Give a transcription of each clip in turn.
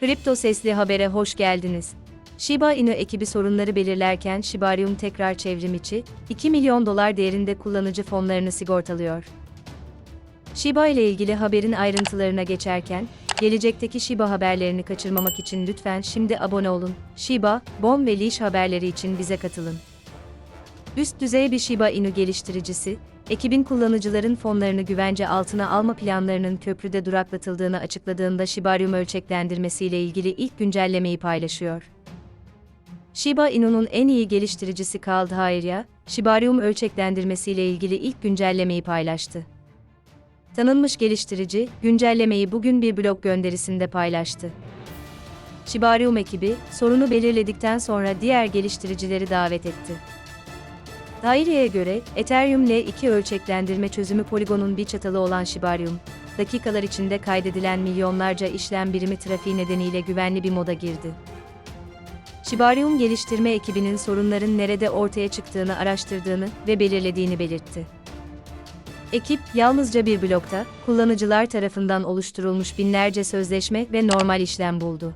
Kripto Sesli Haber'e hoş geldiniz. Shiba Inu ekibi sorunları belirlerken Shibarium tekrar çevrim içi, 2 milyon dolar değerinde kullanıcı fonlarını sigortalıyor. Shiba ile ilgili haberin ayrıntılarına geçerken, gelecekteki Shiba haberlerini kaçırmamak için lütfen şimdi abone olun. Shiba, Bon ve Leash haberleri için bize katılın. Üst düzey bir Shiba Inu geliştiricisi, ekibin kullanıcıların fonlarını güvence altına alma planlarının köprüde duraklatıldığını açıkladığında Shibarium ölçeklendirmesiyle ilgili ilk güncellemeyi paylaşıyor. Shiba Inu'nun en iyi geliştiricisi Kal Dhairya, Shibarium ölçeklendirmesiyle ilgili ilk güncellemeyi paylaştı. Tanınmış geliştirici, güncellemeyi bugün bir blog gönderisinde paylaştı. Shibarium ekibi, sorunu belirledikten sonra diğer geliştiricileri davet etti. Daire'ye göre, Ethereum L2 ölçeklendirme çözümü poligonun bir çatalı olan Shibarium, dakikalar içinde kaydedilen milyonlarca işlem birimi trafiği nedeniyle güvenli bir moda girdi. Shibarium geliştirme ekibinin sorunların nerede ortaya çıktığını araştırdığını ve belirlediğini belirtti. Ekip, yalnızca bir blokta, kullanıcılar tarafından oluşturulmuş binlerce sözleşme ve normal işlem buldu.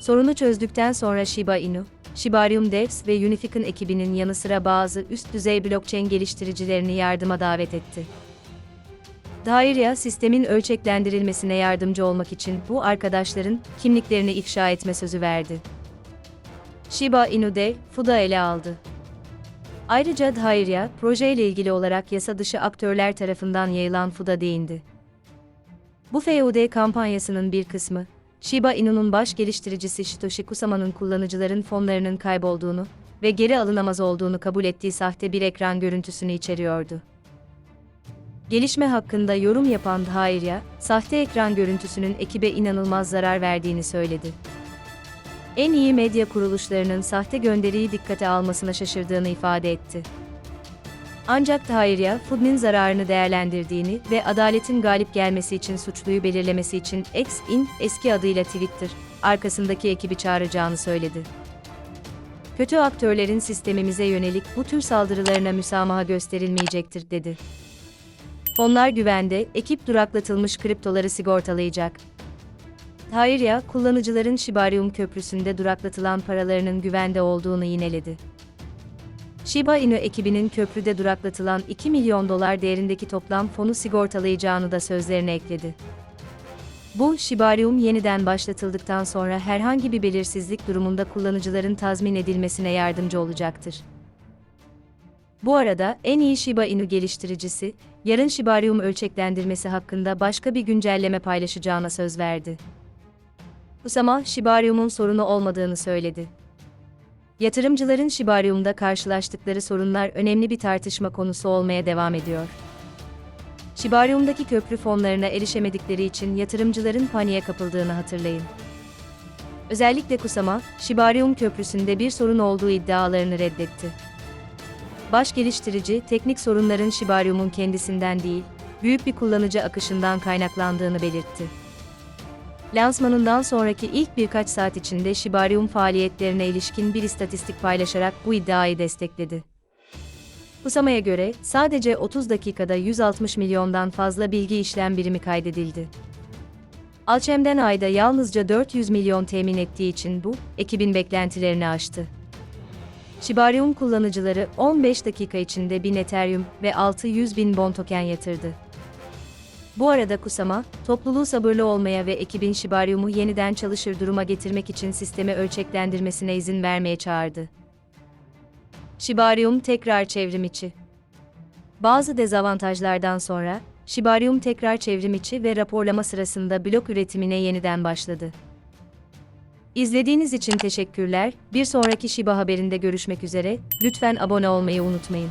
Sorunu çözdükten sonra Shiba Inu, Shibarium Devs ve Unificon ekibinin yanı sıra bazı üst düzey blockchain geliştiricilerini yardıma davet etti. Dairya, sistemin ölçeklendirilmesine yardımcı olmak için bu arkadaşların kimliklerini ifşa etme sözü verdi. Shiba Inu Dev, FUD'a ele aldı. Ayrıca Dairya, projeyle ilgili olarak yasa dışı aktörler tarafından yayılan FUD'a değindi. Bu FUD kampanyasının bir kısmı, Shiba Inu'nun baş geliştiricisi Satoshi Kusama'nın kullanıcıların fonlarının kaybolduğunu ve geri alınamaz olduğunu kabul ettiği sahte bir ekran görüntüsünü içeriyordu. Gelişme hakkında yorum yapan Dairya, sahte ekran görüntüsünün ekibe inanılmaz zarar verdiğini söyledi. En iyi medya kuruluşlarının sahte gönderiyi dikkate almasına şaşırdığını ifade etti. Ancak Tahirya, Food'nin zararını değerlendirdiğini ve adaletin galip gelmesi için suçluyu belirlemesi için X-in, eski adıyla Twitter, arkasındaki ekibi çağıracağını söyledi. Kötü aktörlerin sistemimize yönelik bu tür saldırılarına müsamaha gösterilmeyecektir, dedi. Fonlar güvende, ekip duraklatılmış kriptoları sigortalayacak. Tahirya, kullanıcıların Shibarium köprüsünde duraklatılan paralarının güvende olduğunu yineledi. Shiba Inu ekibinin köprüde duraklatılan 2 milyon dolar değerindeki toplam fonu sigortalayacağını da sözlerine ekledi. Bu, Shibarium yeniden başlatıldıktan sonra herhangi bir belirsizlik durumunda kullanıcıların tazmin edilmesine yardımcı olacaktır. Bu arada, en iyi Shiba Inu geliştiricisi, yarın Shibarium ölçeklendirmesi hakkında başka bir güncelleme paylaşacağına söz verdi. Kusama, Shibarium'un sorunu olmadığını söyledi. Yatırımcıların Shibarium'da karşılaştıkları sorunlar önemli bir tartışma konusu olmaya devam ediyor. Shibarium'daki köprü fonlarına erişemedikleri için yatırımcıların paniğe kapıldığını hatırlayın. Özellikle Kusama, Shibarium köprüsünde bir sorun olduğu iddialarını reddetti. Baş geliştirici, teknik sorunların Shibarium'un kendisinden değil, büyük bir kullanıcı akışından kaynaklandığını belirtti. Lansmanından sonraki ilk birkaç saat içinde Shibarium faaliyetlerine ilişkin bir istatistik paylaşarak bu iddiayı destekledi. Kusama'ya göre sadece 30 dakikada 160 milyondan fazla bilgi işlem birimi kaydedildi. Alchem'den ayda yalnızca 400 milyon temin ettiği için bu, ekibin beklentilerini aştı. Shibarium kullanıcıları 15 dakika içinde 1000 Ethereum ve 600 bin Bon token yatırdı. Bu arada Kusama, topluluğu sabırlı olmaya ve ekibin Shibarium'u yeniden çalışır duruma getirmek için sistemi ölçeklendirmesine izin vermeye çağırdı. Shibarium tekrar çevrim içi. Bazı dezavantajlardan sonra, Shibarium tekrar çevrim içi ve raporlama sırasında blok üretimine yeniden başladı. İzlediğiniz için teşekkürler. Bir sonraki Shiba haberinde görüşmek üzere. Lütfen abone olmayı unutmayın.